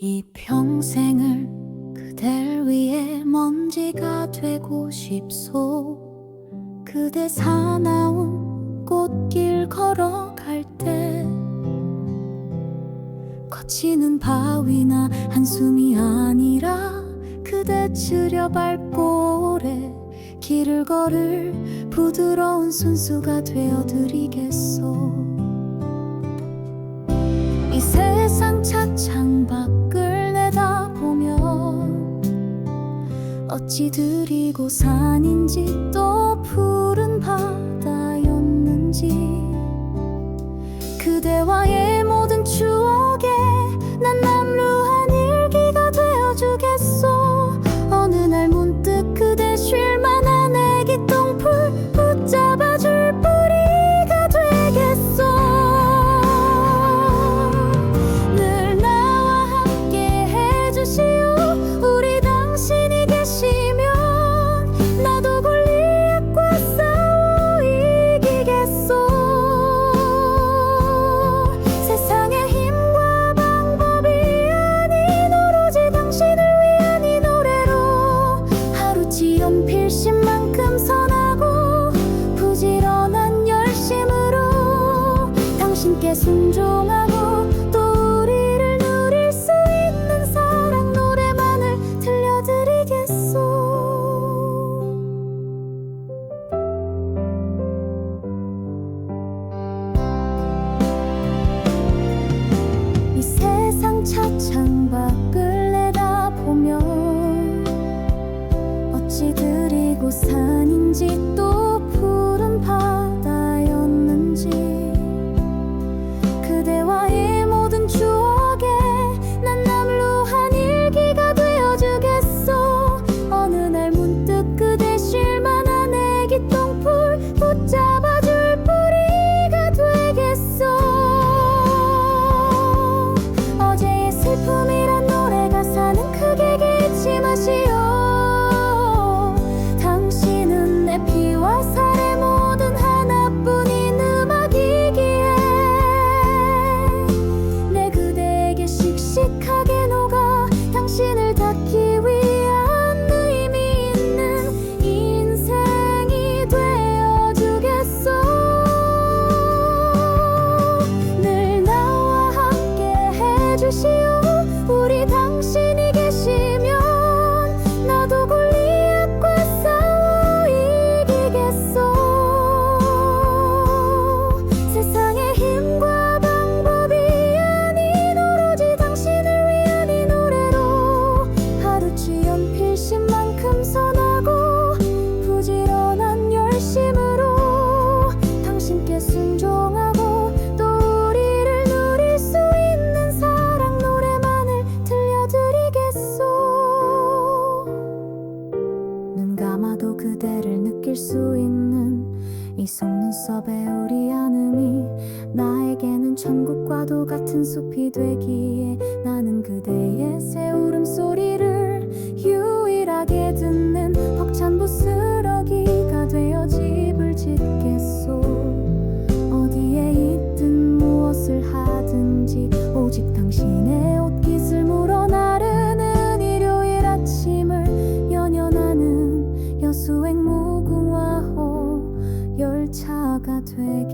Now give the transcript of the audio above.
이 평생을 그댈 위해 먼지가 되고 싶소. 그대 사나운 꽃길 걸어갈 때 거치는 바위나 한숨이 아니라 그대 지려 발골에 길을 걸을 부드러운 순수가 되어드리겠소. 이 세상 차창밖 어찌 들이고 산인지 또 푸른 바다였는지 그대와의 주께 순종하 그대를 느낄 수 있는 이 속눈썹의 우리 안음이 나에게는 천국과도 같은 숲이 되기에 나는 그대의 새 울음소리를 유일하게 fake